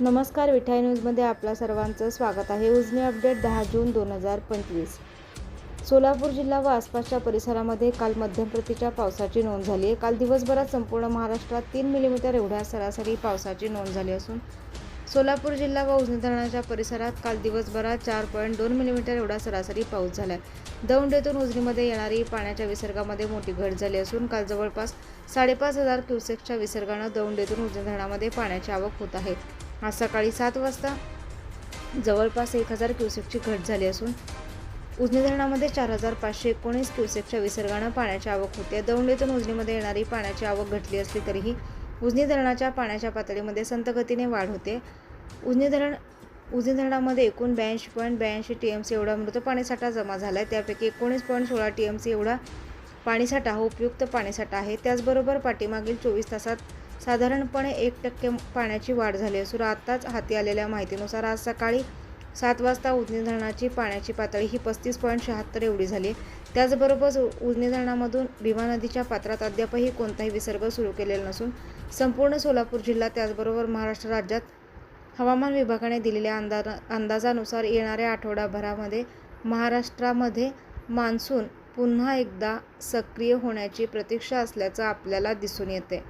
नमस्कार विठाई न्यूजमध्ये आपल्या सर्वांचं स्वागत आहे. उजनी अपडेट दहा जून दोन हजार पंचवीस. सोलापूर जिल्हा व आसपासच्या परिसरामध्ये काल मध्यम प्रतीच्या पावसाची नोंद झाली आहे. काल दिवसभरात संपूर्ण महाराष्ट्रात तीन मिलीमीटर एवढ्या सरासरी पावसाची नोंद झाली असून सोलापूर जिल्हा व उजनी धरणाच्या परिसरात काल दिवसभरात चार पॉईंट दोन मिलीमीटर एवढा सरासरी पाऊस झाला आहे. दौंड येथून उजनीमध्ये येणारी पाण्याच्या विसर्गामध्ये मोठी घट झाली असून काल जवळपास साडेपाच हजार क्युसेक्सच्या विसर्गानं दौंड येथून उजनी धरणामध्ये पाण्याची आवक होत आहे. आज सकाळी सात वाजता जवळपास एक हजार क्युसेकची घट झाली असून उजनी धरणामध्ये चार हजार पाचशे एकोणीस क्युसेकच्या विसर्गानं पाण्याची आवक होते. दौंडेतून उजनीमध्ये येणारी पाण्याची आवक घटली असली तरीही उजनी धरणाच्या पाण्याच्या पातळीमध्ये संतगतीने वाढ होते. उजनी धरण उजनी धरणामध्ये एकूण ब्याऐंशी पॉईंट ब्याऐंशी टी एम सी एवढा मृत पाणीसाठा जमा झाला आहे त्यापैकी एकोणीस पॉईंट सोळा टी एम सी एवढा पाणीसाठा हा उपयुक्त पाणीसाठा आहे. त्याचबरोबर पाठीमागील चोवीस तासात साधारणपणे एक टक्के पाण्याची वाढ झाली असून आत्ताच हाती आलेल्या माहितीनुसार आज सकाळी सात वाजता उजनी धरणाची पाण्याची पातळी ही पस्तीस पॉईंट शहात्तर एवढी झाली. त्याचबरोबर उजनी धरणामधून भीमा नदीच्या पात्रात अद्यापही कोणताही विसर्ग सुरू केलेला नसून संपूर्ण सोलापूर जिल्हा त्याचबरोबर महाराष्ट्र राज्यात हवामान विभागाने दिलेल्या अंदा अंदाजानुसार येणाऱ्या आठवडाभरामध्ये महाराष्ट्रामध्ये मान्सून पुन्हा एकदा सक्रिय होण्याची प्रतीक्षा असल्याचं आपल्याला दिसून येते.